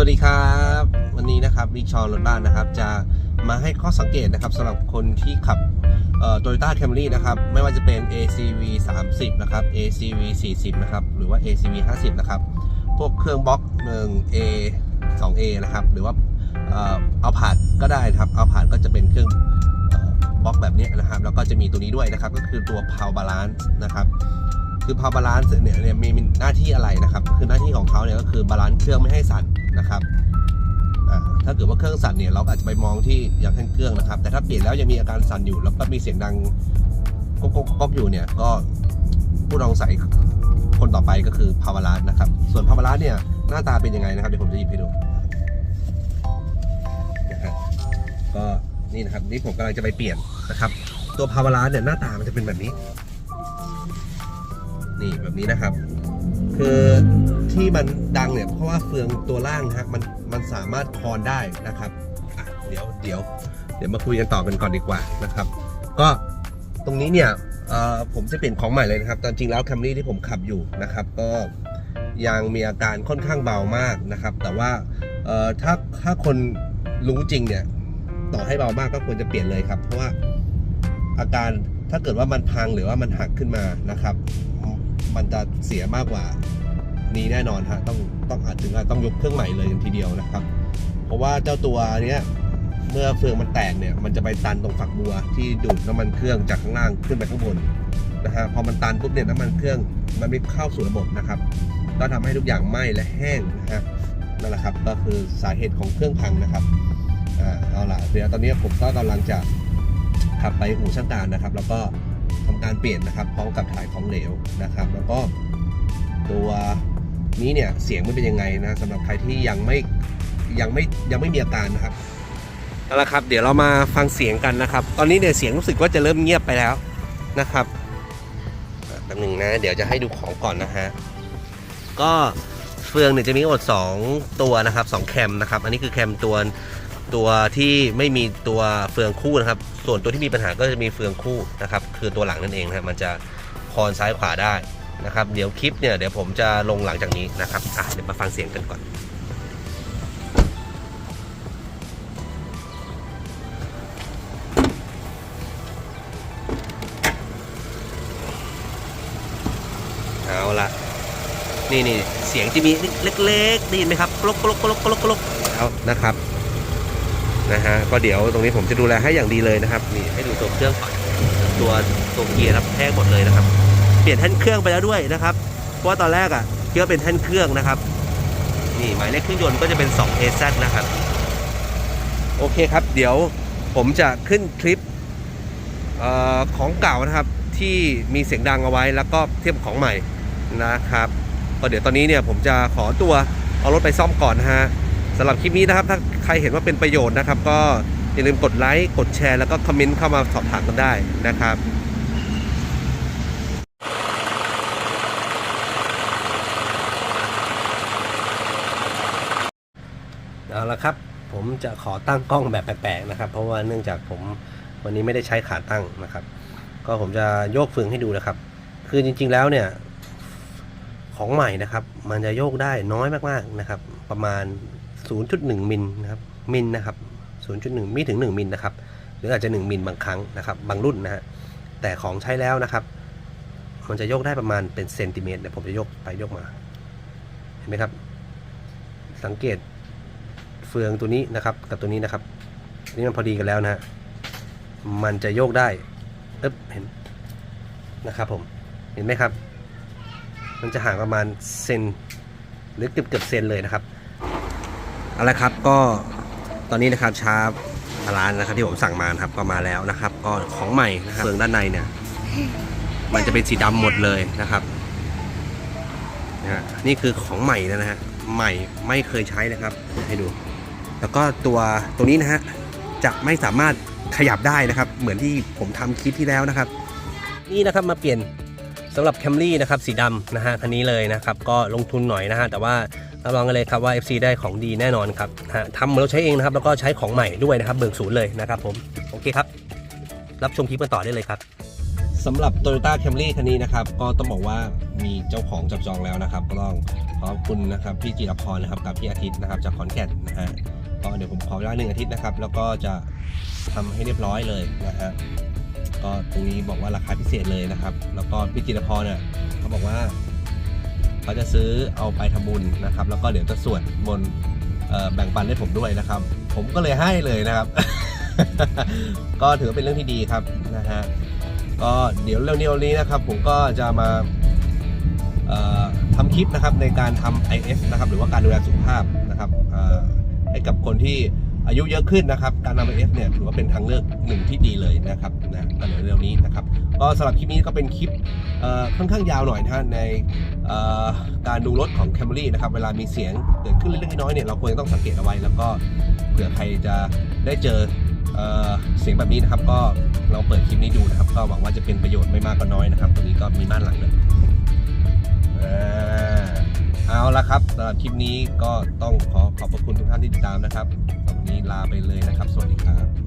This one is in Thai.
วัสดีครับ วันนี้นะครับวิชอนรถบ้านนะครับ จะมาให้ข้อสังเกตนะครับสำหรับคนที่ขับโตโยต้าแคมรี่นะครับ ไม่ว่าจะเป็น ACV 30 นะครับ ACV 40 นะครับ หรือว่า ACV 50 นะครับ พวกเครื่องบล็อก 1A 2A นะครับ หรือว่าเอาผ่านก็ได้ครับเอาผ่านก็จะเป็นเครื่องบล็อกแบบนี้นะครับ แล้วก็จะมีตัวนี้ด้วยนะครับ ก็คือตัว Power Balance นะครับคือ Power Balance เนี่ยเนี่ยมีมีหน้าที่อะไรนะครับ คือหน้าที่ของเขาเนี่ยก็คือบาลานซ์เครื่องไม่ให้สั่น นะครับถ้าเกิดว่าเครื่องสั่นเนี่ยเราอาจจะไปมองที่อย่างแท่นเครื่องนะครับ แต่ถ้าเปลี่ยนแล้วยังมีอาการสั่นอยู่แล้วก็มีเสียงดังก๊อกก๊อกก๊อกอยู่เนี่ยก็ผู้ต้องใส่คนต่อไปก็คือ Power Balance นะครับ ส่วน Power Balance เนี่ยหน้าตาเป็นยังไงนะครับเดี๋ยวผมจะหยิบให้ดูนะครับก็นี่นะครับนี่ผมกำลังจะไปเปลี่ยนนะครับ ตัว Power Balance เนี่ยหน้าตามันจะเป็นแบบนี้ นี่แบบนี้นะครับ คือที่มันดังเนี่ยเพราะว่าเฟืองตัวล่างฮะมันมันสามารถคอนได้นะครับอะเดี๋ยวเดี๋ยวเดี๋ยวมาคุยกันต่อกันก่อนดีกว่านะครับ ก็ตรงนี้เนี่ยเอ่อผมจะเปลี่ยนของใหม่เลยนะครับ ตอนจริงแล้วแคมรี่ที่ผมขับอยู่นะครับ ก็ยังมีอาการค่อนข้างเบามากนะครับ แต่ว่าเอ่อถ้าถ้าคนรู้จริงเนี่ยต่อให้เบามากก็ควรจะเปลี่ยนเลยครับ เพราะว่าอาการถ้าเกิดว่ามันพังหรือว่ามันหักขึ้นมานะครับ มันจะเสียมากกว่านี้แน่นอนฮะต้องต้องอาจถึงกับต้องยกเครื่องใหม่เลยทีเดียวนะครับ เพราะว่าเจ้าตัวเนี้ยเมื่อเฟืองมันแตกเนี่ยมันจะไปตันตรงฝักบัวที่ดูดน้ำมันเครื่องจากข้างล่างขึ้นไปข้างบนนะฮะพอมันตันปุ๊บเนี่ยน้ำมันเครื่องมันไม่เข้าสู่ระบบนะครับก็ทำให้ทุกอย่างไหม้และแห้งนะฮะนั่นแหละครับก็คือสาเหตุของเครื่องพังนะครับอ่าเอาล่ะเดี๋ยวตอนนี้ผมก็กำลังจะขับไปอู่ช่างการนะครับ แล้วก็ ทำการเปลี่ยนนะครับพร้อมกับถ่ายของเหลวนะครับ แล้วก็ตัวนี้เนี่ยเสียงมันเป็นยังไงนะสำหรับใครที่ยังไม่ยังไม่ยังไม่มีอาการนะครับเอาละครับ เดี๋ยวเรามาฟังเสียงกันนะครับ ตอนนี้เนี่ยเสียงรู้สึกว่าจะเริ่มเงียบไปแล้วนะครับอะแป๊บหนึงนะ เดี๋ยวจะให้ดูของก่อนนะฮะก็เฟืองเนี่ยจะมีทั้งหมด2 ตัวนะครับ 2 แคมนะครับ อันนี้คือแคมตัว ตัวที่ไม่มีตัวเฟืองคู่นะครับ ส่วนตัวที่มีปัญหาก็จะมีเฟืองคู่นะครับ คือตัวหลังนั่นเองนะครับมันจะคอนซ้ายขวาได้นะครับ เดี๋ยวคลิปเนี่ยเดี๋ยวผมจะลงหลังจากนี้นะครับอะเดี๋ยวมาฟังเสียงกันก่อนเอาละนี่นี่เสียงจะมีเล็กๆได้ยินไหมครับกลกกลกกลกกลกกลกเอานะครับ นะฮะก็เดี๋ยวตรงนี้ผมจะดูแลให้อย่างดีเลยนะครับนี่ให้ดูตัวเครื่องก่อนตัวตัวเกียร์รับแท้งหมดเลยนะครับ เปลี่ยนแท่นเครื่องไปแล้วด้วยนะครับ เพราะว่าตอนแรกอะคิดว่าเป็นแท่นเครื่องนะครับนี่หมายเลขเครื่องยนต์ก็จะเป็น2 AZ นะครับโอเคครับ เดี๋ยวผมจะขึ้นคลิปออของเก่านะครับที่มีเสียงดังเอาไว้แล้วก็เทียบกับของใหม่นะครับก็เดี๋ยวตอนนี้เนี่ยผมจะขอตัวเอารถไปซ่อมก่อนนะฮะ สำหรับคลิปนี้นะครับ ถ้าใครเห็นว่าเป็นประโยชน์นะครับ ก็อย่าลืมกดไลค์กดแชร์แล้วก็คอมเมนต์เข้ามาสอบถามกันได้นะครับเอาละครับ ผมจะขอตั้งกล้องแบบแปลกๆนะครับ เพราะว่าเนื่องจากผมวันนี้ไม่ได้ใช้ขาตั้งนะครับ ก็ผมจะโยกเฟืองให้ดูนะครับ คือจริงๆแล้วเนี่ยของใหม่นะครับ มันจะโยกได้น้อยมากๆนะครับ ประมาณ 0.1 มิลนะครับมิลนะครับ 0.1 ไม่ถึง 1 มิลนะครับ หรืออาจจะ 1 มิลบางครั้งนะครับ บางรุ่นนะฮะแต่ของใช้แล้วนะครับ มันจะยกได้ประมาณเป็นเซนติเมตรเดี๋ยวผมจะยกไปยกมา เห็นไหมครับ สังเกตเฟืองตัวนี้นะครับ กับตัวนี้นะครับนี่มันพอดีกันแล้วนะฮะมันจะโยกได้เอ๊บเห็นนะครับผมเห็นไหมครับ มันจะห่างประมาณเซนหรือเกือบเกือบเซนเลยนะครับ เอาละครับก็ตอนนี้นะครับชาร์ปร้านนะครับที่ผมสั่งมานะครับก็มาแล้วนะครับ ก็ของใหม่นะครับเฟืองด้านในเนี่ย มันจะเป็นสีดำหมดเลยนะครับนะฮะนี่คือของใหม่นะฮะใหม่ไม่เคยใช้นะครับ ให้ดู แล้วก็ตัวตัวนี้นะฮะจะไม่สามารถขยับได้นะครับ เหมือนที่ผมทำคลิปที่แล้วนะครับ นี่นะครับมาเปลี่ยนสำหรับ Camry นะครับสีดำนะฮะคันนี้เลยนะครับ ก็ลงทุนหน่อยนะฮะแต่ว่า รับรองกันเลยครับว่า FC ได้ของดีแน่นอนครับทำมาแล้วใช้เองนะครับ แล้วก็ใช้ของใหม่ด้วยนะครับ เบิกศูนย์เลยนะครับผมโอเคครับ รับชมคลิปกันต่อได้เลยครับสำหรับ Toyota Camry คันนี้นะครับ ก็ต้องบอกว่ามีเจ้าของจับจองแล้วนะครับก็ต้องขอบคุณนะครับพี่จิรพรนะครับกับพี่อาทิตย์นะครับจากขอนแก่นนะฮะก็เดี๋ยวผมขอเวลาหนึ่งอาทิตย์นะครับ แล้วก็จะทำให้เรียบร้อยเลยนะฮะก็ตรงนี้บอกว่าราคาพิเศษเลยนะครับ แล้วก็พี่จิรพรเนี่ยเขาบอกว่า เขาจะซื้อเอาไปทำบุญนะครับ แล้วก็เดี๋ยวจะส่วนบนเอ่อแบ่งปันให้ผมด้วยนะครับ ผมก็เลยให้เลยนะครับ ก็ถือเป็นเรื่องที่ดีครับนะฮะก็เดี๋ยวเร็วๆนี้นะครับ ผมก็จะมาเอ่อทำคลิปนะครับในการทำ IF นะครับหรือว่าการดูแลสุขภาพนะครับให้กับคนที่อายุเยอะขึ้นนะครับ การทำ IF เนี่ยถือว่าเป็นทางเลือกหนึ่งที่ดีเลยนะครับนะก็เดี๋ยวเร็วๆนี้นะครับ ก็สำหรับคลิปนี้ก็เป็นคลิปค่อนข้างยาวหน่อยนะฮะในการดูรถของ Camry นะครับ เวลามีเสียงเกิดขึ้นเล็กน้อยเนี่ยเราควรจะต้องสังเกตเอาไว้ แล้วก็เผื่อใครจะได้เจอเอเสียงแบบนี้นะครับ ก็ลองเปิดคลิปนี้ดูนะครับ ก็หวังว่าจะเป็นประโยชน์ไม่มากก็น้อยนะครับตัวนี้ก็มีม่านหลังเลยอ่าเอาละครับสำหรับคลิปนี้ก็ต้องขอขอบพระคุณทุกท่านที่ติดตามนะครับสำหรับวันนี้ลาไปเลยนะครับ สวัสดีครับ